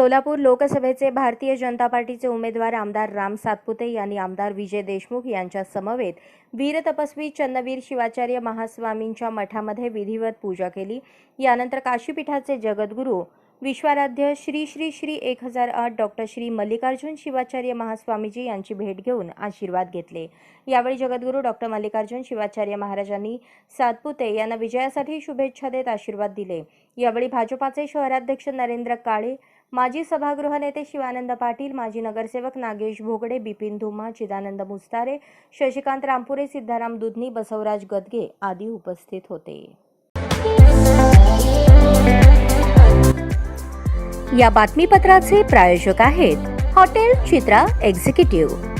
सोलापूर लोकसभेचे भारतीय जनता पार्टीचे उमेदवार आमदार राम सातपुते यांनी आमदार विजय देशमुख यांच्या समवेत वीरतपस्वी चन्नवीर शिवाचार्य महास्वामींच्या मठामध्ये विधिवत पूजा केली. यानंतर काशीपीठाचे जगद्गुरू विश्वाराध्य श्री श्री श्री एक हजार आठ डॉक्टर श्री मल्लिकार्जुन शिवाचार्य महास्वामीजी यांची भेट घेऊन आशीर्वाद घेतले. यावेळी जगद्गुरू डॉक्टर मल्लिकार्जुन शिवाचार्य महाराजांनी सातपुते यांना विजयासाठी शुभेच्छा देत आशीर्वाद दिले. यावेळी भाजपाचे शहराध्यक्ष नरेंद्र काळे माजी सभागृह नेते शिवानंद पाटील माजी नगरसेवक नागेश भोगडे बिपिन धुमा चिदानंद मुस्तारे शशिकांत रामपुरे सिद्धाराम दुधनी बसवराज गदगे आदी उपस्थित होते. या बातमीपत्राचे प्रायोजक आहेत हॉटेल चित्रा एक्झिक्युटिव्ह.